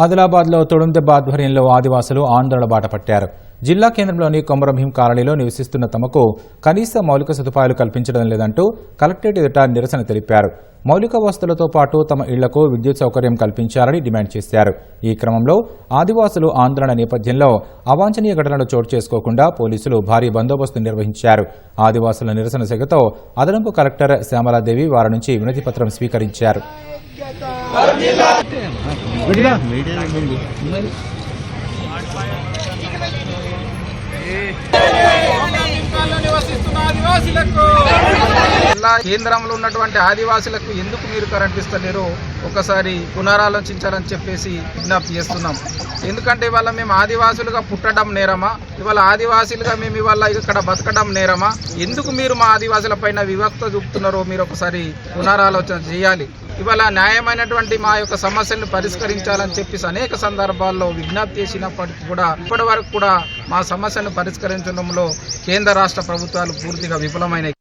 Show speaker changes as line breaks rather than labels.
ఆదిలాబాద్లో తొడుందెబ్బ ఆధ్వర్యంలో ఆదివాసులు ఆందోళన బాట పట్టారు. జిల్లా కేంద్రంలోని కొమరభీం కాలనీలో నివసిస్తున్న తమకు కనీస మౌలిక సదుపాయాలు కల్పించడం లేదంటూ కలెక్టరేట్ ఎదుట నిరసన తెలిపారు. మౌలిక వసతులతో పాటు తమ ఇళ్ళకు విద్యుత్ సౌకర్యం కల్పించాలని డిమాండ్ చేశారు. ఈ క్రమంలో ఆదివాసులు ఆందోళన నేపథ్యంలో అవాంఛనీయ ఘటనలు చోటు చేసుకోకుండా పోలీసులు భారీ బందోబస్తు నిర్వహించారు. ఆదివాసుల నిరసన సెగతో అదనపు కలెక్టర్ శ్యామలాదేవి వారి నుంచి వినతిపత్రం స్వీకరించారు.
జిల్లా కేంద్రంలో ఉన్నటువంటి ఆదివాసులకు ఎందుకు మీరు కరెంట్ ఇస్తలేరో? ఒకసారి పునరాలోచించాలని చెప్పేసి విజ్ఞప్తి చేస్తున్నాం. ఎందుకంటే ఇవాళ మేము ఆదివాసులుగా పుట్టడం నేరమా? ఇవాళ ఆదివాసులుగా మేము ఇవాళ ఇక్కడ బతకడం నేరమా? ఎందుకు మీరు మా ఆదివాసుల పైన వివక్త చూపుతున్నారో మీరు ఒకసారి పునరాలోచన చేయాలి. ఇవాళ న్యాయమైనటువంటి మా యొక్క సమస్యలను పరిష్కరించాలని చెప్పేసి అనేక సందర్భాల్లో విజ్ఞప్తి చేసినప్పటికీ కూడా ఇప్పటి వరకు కూడా మా సమస్యను పరిష్కరించడంలో కేంద్ర రాష్ట్ర ప్రభుత్వాలు పూర్తిగా విఫలమైనాయి